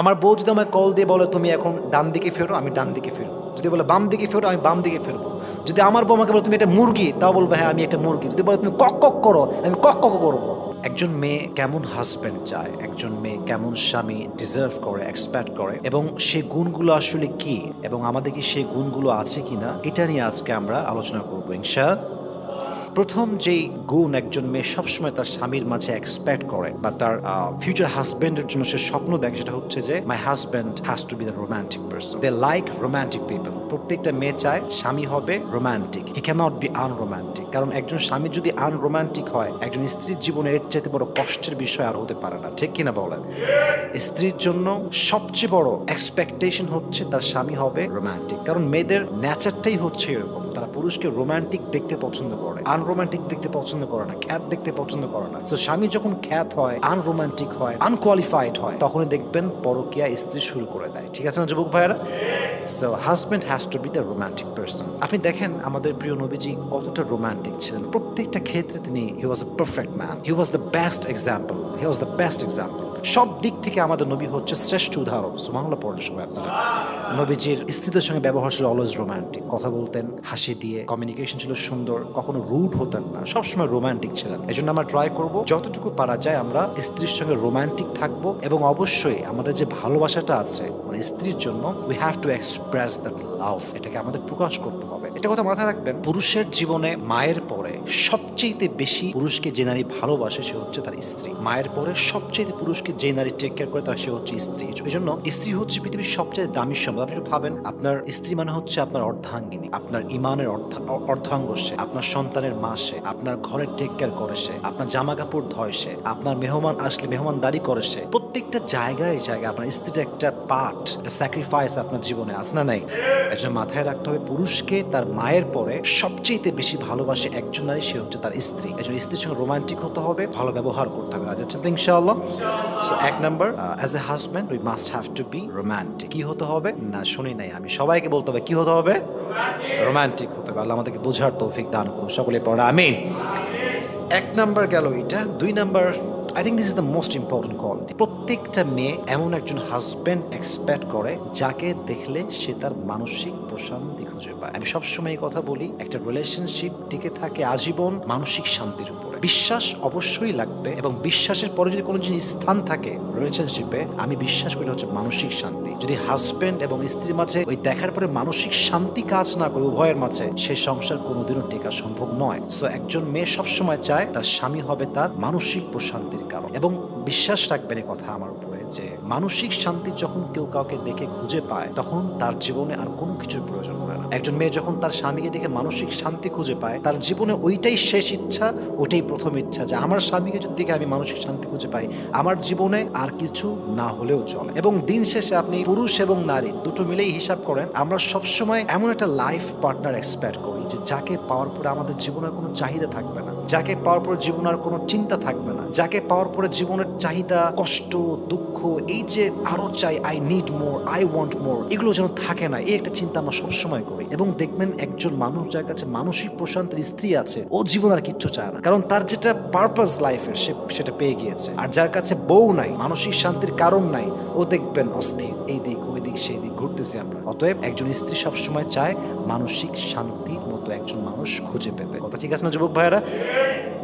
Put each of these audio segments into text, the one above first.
আমার বউ যদি আমায় কল দিয়ে বলে, তুমি এখন ডান দিকে ফেরো, আমি ডান দিকে ফেরো। যদি বলে, বাম দিকে ফেরো, আমি বাম দিকে ফেরবো। যদি আমার বউ আমাকে বলে, তুমি একটা মুরগি, তাও বলব হ্যাঁ আমি একটা মুরগি। যদি বলে, তুমি কক কক করো, আমি কক কক করব একজন মেয়ে কেমন হাজব্যান্ড চায়, একজন মেয়ে কেমন স্বামী ডিজার্ভ করে এক্সপেক্ট করে, এবং সে গুণগুলো আসলে কি, এবং আমাদের কি সেই গুণগুলো আছে কিনা, এটা নিয়ে আজকে আমরা আলোচনা করব, ইনশা প্রথম যেই গুণ একজন মেয়ে সবসময় তার স্বামীর মাঝে এক্সপেক্ট করে বা তার ফিউচার হাজব্যান্ডের জন্য সে স্বপ্ন দেখে, সেটা হচ্ছে যে my husband has to be the romantic person they like romantic people প্রত্যেকটা মেয়ে চায় স্বামী হবে romantic he can't be unromantic কারণ একজন স্বামী যদি আনরোমান্টিক হয়, একজন স্ত্রীর জীবনে এর চাইতে বড় কষ্টের বিষয় আর হতে পারে না। ঠিক কিনা বলেন? স্ত্রীর জন্য সবচেয়ে বড় এক্সপেকটেশন হচ্ছে তার স্বামী হবে রোমান্টিক কারণ মেয়েদের ন্যাচারটাই হচ্ছে এরকম। পুরুষকে রোমান্টিক দেখতে পছন্দ করে। আনরোমান্টিক দেখতে পছন্দ করে না, খ্যাত দেখতে পছন্দ করে না। তো স্বামী যখন খ্যাত হয় আনরোমান্টিক হয় আনকোয়ালিফাইড হয়, তখনই দেখবেন পরকিয়া স্ত্রী শুরু করে দেয়। ঠিক আছে না, যুবক ভাইয়েরা? So husband has to be the romantic person আপনি দেখেন আমাদের প্রিয় নবীজি কতটা রোমান্টিক ছিলেন। প্রত্যেকটা ক্ষেত্রে তিনি he was a perfect man he was the best example he was the best example সব দিক থেকে আমাদের নবী হচ্ছে শ্রেষ্ঠ উদাহরণ। সুমাংলা পড়ার সময় আপনারা। নবীজির স্ত্রীদের সঙ্গে ব্যবহার ছিল অলওয়েজ রোমান্টিক কথা বলতেন, হাসি দিয়ে। কমিউনিকেশন ছিল সুন্দর, কখনো রুড হতেন না। সবসময় রোমান্টিক ছিলেন। এই জন্য আমরা ট্রাই করব, যতটুকু পারা যায় আমরা স্ত্রীর সঙ্গে রোমান্টিক থাকব এবং অবশ্যই আমাদের যে ভালোবাসাটা আছে মানে স্ত্রীর জন্য we have to express that love এটাকে আমাদের প্রকাশ করতে হবে। এটা কথা মাথায় রাখবেন, পুরুষের জীবনে মায়ের পরে সবচেয়ে বেশি পুরুষকে যে নারী ভালোবাসে সে হচ্ছে তার স্ত্রী। মায়ের পরে সবচেয়ে পুরুষকে যে নারী টেক কেয়ার করে, তার সে হচ্ছে স্ত্রী। এই জন্য স্ত্রী হচ্ছে পৃথিবীর সবচেয়ে দামি সম্পদ। আপনি ভাবেন, আপনার স্ত্রী মানে হচ্ছে আপনার অর্ধাঙ্গিনী, আপনার ইমানের অর্ধাঙ্গ সে, আপনার সন্তানের মা সে, আপনার ঘরের টেক কেয়ার করে সে, আপনার জামা কাপড় ধয় সে, আপনার মেহমান আসলে মেহমানদারি করে সে প্রত্যেকটা জায়গায় জায়গায় আপনার স্ত্রীর একটা পার্ট একটা স্যাক্রিফাইস আপনার জীবনে আছে না নাই? একজন মাথায় রাখতে হবে, পুরুষকে তার মায়ের পরে সবচেয়ে বেশি ভালোবাসে একজন নারী, সে হচ্ছে তার স্ত্রী। একজন স্ত্রীর সঙ্গে রোমান্টিক হতে হবে, ভালো ব্যবহার করতে হবে। রাজাচ্ছেন তো ইনশাআল্লাহ? সো এক number as a husband we must have to be romantic কি হতে হবে? না, শুনি নাই আমি। সবাইকে বলতে হবে, কি হতে হবে? রোমান্টিক হতে হবে। আল্লাহ আমাদেরকে বোঝার তৌফিক দান করুন। সকলে পড়া, আমিন। এক নাম্বার গেল এটা, দুই number I think this is the most important quality প্রত্যেকটা মেয়ে এমন একজন হাজব্যান্ড এক্সপেক্ট করে যাকে দেখলে সে তার মানসিক প্রশান্তি খুঁজে পায়। আমি সবসময় এই কথা বলি, একটা রিলেশনশিপ টিকে থাকে আজীবন মানসিক শান্তির উপরে। বিশ্বাস অবশ্যই লাগবে এবং বিশ্বাসের পরে যদি কোনো জিনিস স্থান থাকে রিলেশনশিপে আমি বিশ্বাস করি হচ্ছে মানসিক শান্তি। যদি হাজব্যান্ড এবং স্ত্রীর মাঝে ওই দেখার পরে মানসিক শান্তি কাজ না করে উভয়ের মাঝে সেই সংসার কোনোদিনও টেকা সম্ভব নয়। সো একজন মেয়ে সবসময় চায় তার স্বামী হবে তার মানসিক প্রশান্তির কারণ। এবং বিশ্বাস রাখবেন এ কথা আমার উপরে। যে মানসিক শান্তি যখন কেউ কাউকে দেখে খুঁজে পায়, তখন তার জীবনে আর কোনো কিছুর প্রয়োজন হয় না। একজন মেয়ে যখন তার স্বামীকে দেখে মানসিক শান্তি খুঁজে পায়, তার জীবনে ওইটাই শেষ ইচ্ছা, ওইটাই প্রথম ইচ্ছা যে আমার স্বামীকে যদি দেখে আমি মানসিক শান্তি খুঁজে পাই, আমার জীবনে আর কিছু না হলেও চলে। এবং দিন শেষে আপনি পুরুষ এবং নারী দুটো মিলেই হিসাব করেন, আমরা সবসময় এমন একটা লাইফ পার্টনার এক্সপেক্ট করি যে যাকে পাওয়ার পরে আমাদের জীবনের কোনো চাহিদা থাকবে না, যাকে পাওয়ার পরে জীবনের কোনো চিন্তা থাকবে না। যাকে পাওয়ার পরে জীবনের চাহিদা, কষ্ট, দুঃখ, এই যে আরও চাই I need more I want more এগুলো যেন থাকে না, এই একটা চিন্তা আমরা সবসময় করি। এবং দেখবেন একজন মানুষ যার কাছে মানসিক প্রশান্তির স্ত্রী আছে, ও জীবন আর কিচ্ছু চায় না। কারণ তার যেটা পারপাস লাইফের সে সেটা পেয়ে গিয়েছে। আর যার কাছে বউ নাই, মানসিক শান্তির কারণ নাই, ও দেখবেন অস্থির। এই দিক, ওই দিক, সেই দিক ঘুরতেছি আমরা। অতএব একজন স্ত্রী সবসময় চায় মানসিক শান্তির মতো একজন মানুষ খুঁজে পেতে। কথা ঠিক আছে না, যুবক ভাইয়েরা?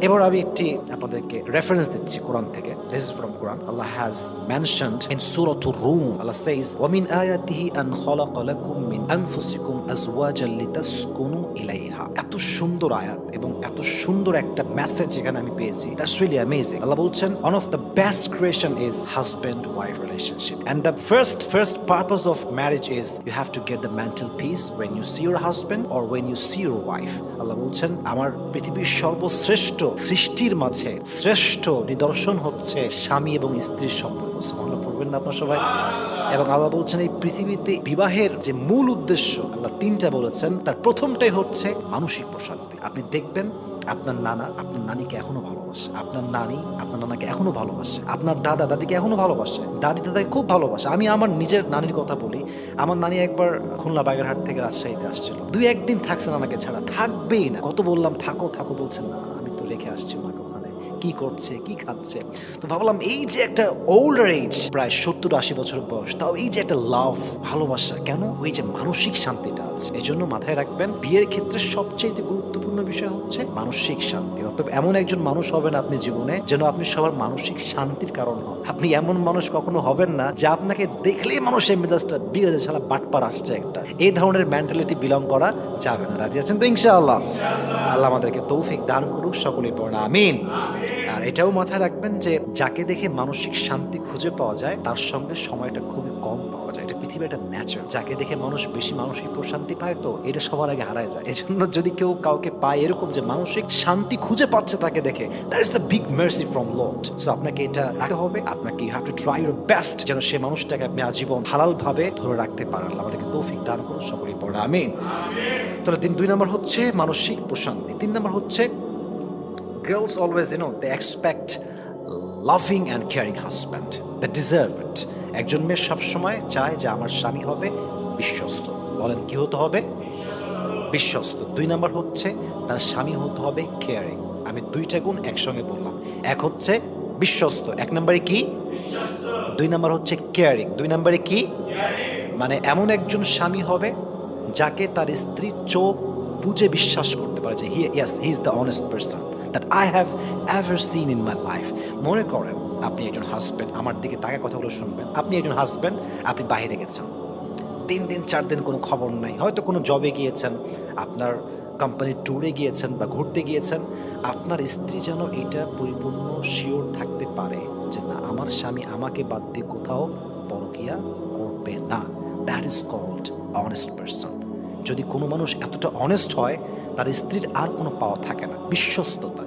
এবার আমি একটি আপনাদেরকে রেফারেন্স দিচ্ছি কোরআন থেকে। This is from Quran Allah has mentioned in সূরাতুর রুম আল্লাহ সেজ ওয়া মিন আয়াতিহি আন খালাকা লাকুম মিন আনফুসিকুম আজওয়াজান লিতাসকুনু ইলাইহা এত সুন্দর আয়াত এবং এত সুন্দর একটা মেসেজ এখানে আমি পেয়েছি। দ্যাটস রিয়েলি অ্যামেজিং আল্লাহ বলছেন one of the best creation is husband wife relationship and the first first purpose of marriage is you have to get the mental peace when you see your husband or when you see your wife Allah বলছেন, আমার পৃথিবীর সর্বশ্রেষ্ঠ সৃষ্টির মাঝে শ্রেষ্ঠ নিদর্শন হচ্ছে স্বামী এবং স্ত্রীর সম্পর্ক। সুবহানাল্লাহ, পড়বেন না আপনার সবাই। এবং আল্লাহ বলছেন, এই পৃথিবীতে বিবাহের যে মূল উদ্দেশ্য, আল্লাহ তিনটা বলেছেন। তার প্রথমটাই হচ্ছে মানসিক প্রশান্তি। আপনি দেখবেন, আপনার নানা, আপনার নানিকে এখনও ভালোবাসে। আপনার নানি, আপনার নানাকে এখনও ভালোবাসে। আপনার দাদা, দাদিকে এখনও ভালোবাসে। দাদি, দাদাকে খুব ভালোবাসে। আমি আমার নিজের নানির কথা বলি। আমার নানি একবার খুলনা বাগেরহাট থেকে রাজশাহীতে আসছিল। দুই একদিন থাকছে নানাকে ছাড়া। থাকবেই না। কত বললাম, থাকো থাকো, বলছেন না রেখে আসছি ওনাকে ওখানে। কি করছে, কি খাচ্ছে? তো ভাবলাম এই যে একটা ওল্ডার এজ প্রায় সত্তর আশি বছর বয়স, তাও এই যে একটা লাভ ভালোবাসা, কেন? ওই যে মানসিক শান্তিটা আছে। এজন্য জন্য মাথায় রাখবেন, বিয়ের ক্ষেত্রে সবচেয়ে গুরুত্বপূর্ণ বিষয় হচ্ছে মানসিক শান্তি। অর্থাৎ এমন একজন মানুষ হবেন আপনি জীবনে যেন আপনি সবার মানসিক শান্তির কারণ হন। আপনি এমন মানুষ কখনো হবেন না যে আপনাকে দেখলেই মানুষের মেজাজটা বিরাজে সালা বাটপার আসছে একটা। এই ধরনের মেন্টালিটি বিলং করা যাবে না। রাজি আছেন তো ইনশাআল্লাহ? আল্লাহ আমাদেরকে তৌফিক দান করুক, সকলেই পড়ে আমিন। আর এটাও মাথায় রাখবেন যে যাকে দেখে মানসিক শান্তি খুঁজে পাওয়া যায়, তার সঙ্গে সময়টা খুবই কম পাওয়া যায়। এটা পৃথিবীর একটা ন্যাচার যাকে দেখে মানুষ বেশি মানসিক প্রশান্তি পায় তো এটা সবার আগে হারায় যায়। এজন্য যদি কেউ কাউকে পায় এরকম যে মানসিক শান্তি খুঁজে পাচ্ছে তাকে দেখে that is the big mercy from lord so আপনাকে এটা রাখতে হবে, আপনাকে you have to try your best যেন সে মানুষটাকে আপনি আজীবন হালাল ভাবে ধরে রাখতে পারেন। আমাদেরকে তৌফিক দান করুন সকলেই পড়ে আমিন। তাহলে তিন, দুই নম্বর হচ্ছে মানসিক প্রশান্তি। তিন নম্বর হচ্ছে girls always, you know, they expect loving and caring husband. They deserve একজন মেয়ে সবসময় চায় যে আমার স্বামী হবে বিশ্বস্ত। বলেন কি হতে হবে? বিশ্বস্ত। দুই নাম্বার হচ্ছে, তার স্বামী হতে হবে কেয়ারিং আমি দুইটা গুণ একসঙ্গে বললাম। এক হচ্ছে বিশ্বস্ত। এক নম্বরে কি? দুই নাম্বার হচ্ছে কেয়ারিং দুই নম্বরে কি? মানে এমন একজন স্বামী হবে যাকে তার স্ত্রী চোখ বুঝে বিশ্বাস করতে পারে যে he was he is the honest person that I have ever seen in my life মনে করেন আপনি একজন হাজব্যান্ড আমার দিকে তাকে কথাগুলো শুনবেন। আপনি একজন হাজব্যান্ড আপনি বাইরে গেছেন। তিন দিন, চার দিন কোনো খবর নাই। হয়তো কোনো জবে গিয়েছেন, আপনার কোম্পানির ট্যুরে গিয়েছেন বা ঘুরতে গিয়েছেন, আপনার স্ত্রী যেন এটা পরিপূর্ণ শিওর থাকতে পারে যে না, আমার স্বামী আমাকে বাদ দিয়ে কোথাও পরকিয়া করবে না। That is called honest person যদি কোনো মানুষ এতটা অনেস্ট হয়, তার স্ত্রীর আর কোনো পাওয়া থাকে না, বিশ্বস্ততা।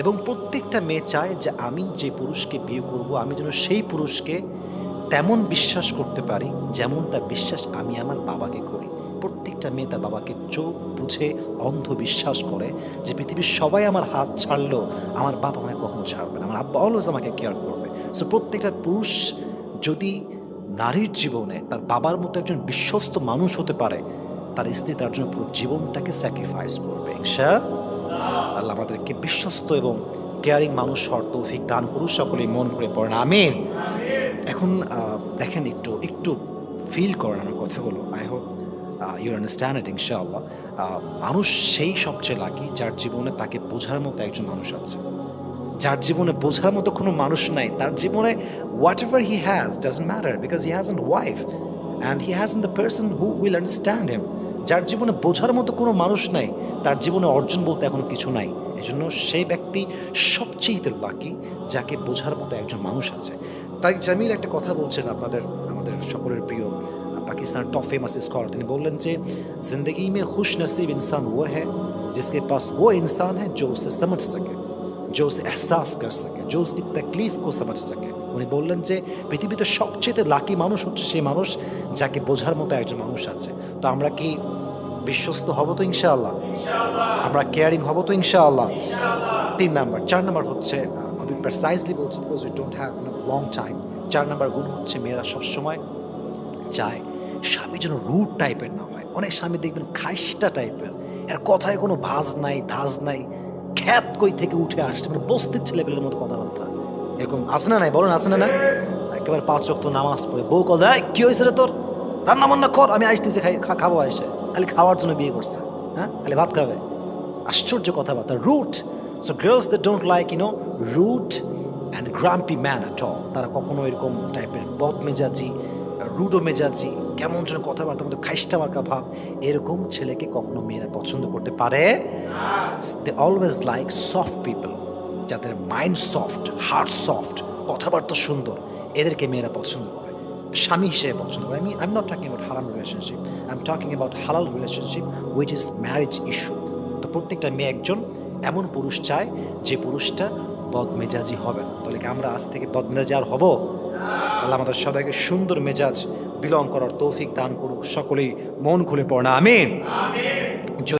এবং প্রত্যেকটা মেয়ে চায় যে আমি যে পুরুষকে বিয়ে করব, আমি যেন সেই পুরুষকে তেমন বিশ্বাস করতে পারি যেমনটা বিশ্বাস আমি আমার বাবাকে করি। প্রত্যেকটা মেয়ে তার বাবাকে চোখ বুঝে অন্ধ বিশ্বাস করে যে পৃথিবীর সবাই আমার হাত ছাড়লেও আমার বাবা আমাকে কখনো ছাড়বে না। আমার আব্বা অলওয়েজ আমাকে কেয়ার করবে। সো প্রত্যেকটা পুরুষ যদি নারীর জীবনে তার বাবার মতো একজন বিশ্বস্ত মানুষ হতে পারে, তার স্ত্রী তার জন্য পুরো জীবনটাকে স্যাক্রিফাইস করবে। ইনশা আল্লাহ আমাদেরকে বিশ্বস্ত এবং কেয়ারিং মানুষ হওয়ার তৌফিক দান সকলেই মন করে পড়েন। আমিন। এখন দেখেন একটু একটু ফিল করেন আমার কথাগুলো। I hope your understand it ইনশাআল্লাহ মানুষ সেই সবচেয়ে লাকি যার জীবনে তাকে বোঝার মতো একজন মানুষ আছে। যার জীবনে বোঝার মতো কোনো মানুষ নাই। তার জীবনে whatever he has doesn't matter because he has an wife and he has the person who will understand him যার জীবনে বোঝার মতো কোনো মানুষ নাই তার জীবনে অর্জন বলতে এখনো কিছু নাই এজন্য সেই ব্যক্তি সবচেয়ে লাকি যাকে বোঝার মতো একজন মানুষ আছে তাই জামিল একটা কথা বলছেন আপনাদের আমাদের সকলের প্রিয় পাকিস্তান টপ फेमस स्कॉलर তিনি বললেন যে जिंदगी में खुश नसीब इंसान वो है जिसके पास वो इंसान है जो उसे समझ सके जो उसे एहसास कर सके जो उसकी तकलीफ को समझ सके উনি বললেন যে পৃথিবীতে সবচেয়ে লাকি মানুষ হচ্ছে সেই মানুষ যাকে বোঝার মতো একজন মানুষ আছে। তো আমরা কি বিশ্বস্ত হব তো ইনশাআল্লাহ? আমরা কেয়ারিং হব তো ইনশাআল্লাহ? তিন নাম্বার, চার নাম্বার হচ্ছে খুবই প্রেসাইজলি বলছি because we don't have long time চার নাম্বার গুণ হচ্ছে মেয়েরা সবসময় চায় স্বামী যেন রুট টাইপের না হয়। অনেক স্বামী দেখবেন খাইস্টা টাইপের এর কথায় কোনো ভাজ নাই, ধাজ নাই। খ্যাত কই থেকে উঠে আসছে? মানে বস্তির ছেলেপেলের মতো কথাবার্তা। এরকম আছে না নাই? বলেন, আছে না না একেবারে পাঁচ রক্ত নামাজ পড়ে। বউ কল দেয় কি হয়েছে রে তোর? রান্না বান্না কর, আমি আসতেছি খাই খাব এসে খালি খাওয়ার জন্য বিয়ে করছে হ্যাঁ? খালি ভাত খাবে। আশ্চর্য কথাবার্তা, rude. So girls they don't like you know rude and grumpy man at all তারা কখনো এরকম টাইপের বদ মেজাজি, রুডো মেজাজি, কেমন যেন কথাবার্তা মতো খাইস্টা মার্কা ভাব, এরকম ছেলেকে কখনো মেয়েরা পছন্দ করতে পারে? They always like soft people যাদের মাইন্ড সফট হার্ট সফট কথাবার্তা সুন্দর, এদেরকে মেয়েরা পছন্দ করে। স্বামী হিসেবে পছন্দ করে। আমি I am not talking about halal relationship I am talking about halal relationship which is marriage issue তো প্রত্যেকটা মেয়ে একজন, এমন পুরুষ চায় যে পুরুষটা বদমেজাজি হবে। তাহলে কি আমরা আজ থেকে বদমেজাজি আর হব? আল্লাহ আমাদের সবাইকে সুন্দর মেজাজ, বিলং করার তৌফিক দান করুক। সকলেই মন খুলে পড়না আমিন।